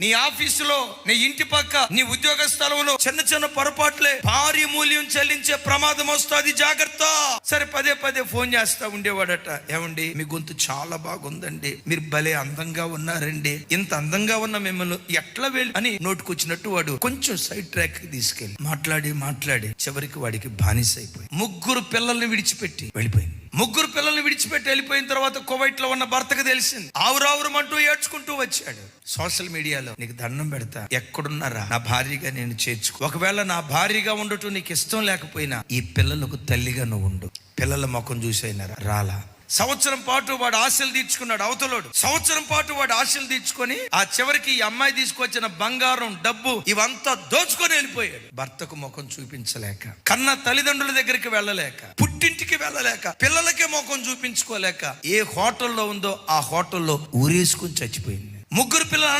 నీ ఆఫీసులో నీ ఇంటి పక్క నీ ఉద్యోగ స్థలంలో చిన్న చిన్న పొరపాట్లే భారీ మూల్యం చెల్లించే ప్రమాదం వస్తుంది జాగ్రత్త. సరే పదే పదే ఫోన్ చేస్తా ఉండేవాడట. ఏమండి మీ గొంతు చాలా బాగుందండి. మీరు భలే అందంగా ఉన్నారండి. ఇంత అందంగా ఉన్న మిమ్మల్ని ఎట్లా వెళ్ళి అని నోటుకొచ్చినట్టు వాడు కొంచెం సైడ్ ట్రాక్ తీసుకెళ్ళి మాట్లాడి మాట్లాడి చివరికి వాడికి బానిస అయిపోయి ముగ్గురు పిల్లల్ని విడిచిపెట్టి వెళ్ళిపోయింది. ముగ్గురు పిల్లల్ని విడిచిపెట్టి వెళ్ళిపోయిన తర్వాత కువైట్లో ఉన్న భర్తకు తెలిసింది. ఆవురావురమంటూ ఏడ్చుకుంటూ వచ్చాడు. సోషల్ మీడియాలో నీకు దండం పెడతా. ఎక్కడున్నారా? నా భార్యగా నేను చేర్చుకో. ఒకవేళ నా భార్యగా ఉండటం నీకు ఇష్టం లేకపోయినా ఈ పిల్లలకు తల్లిగా నువ్వు ఉండు. పిల్లల ముఖం చూసైనారా? రాలా. సంవత్సరం పాటు వాడు ఆశలు తీర్చుకున్నాడు అవతలోడు. సంవత్సరం పాటు వాడు ఆశలు తీర్చుకొని ఆ చివరికి ఈ అమ్మాయి తీసుకొచ్చిన బంగారం డబ్బు ఇవంతా దోచుకొని వెళ్ళిపోయాడు. భర్తకు ముఖం చూపించలేక కన్న తల్లిదండ్రుల దగ్గరికి వెళ్ళలేక పుట్టింటికి వెళ్ళలేక పిల్లలకే ముఖం చూపించుకోలేక ఏ హోటల్లో ఉందో ఆ హోటల్లో ఊరేసుకుని చచ్చిపోయింది. ముగ్గురు పిల్లలు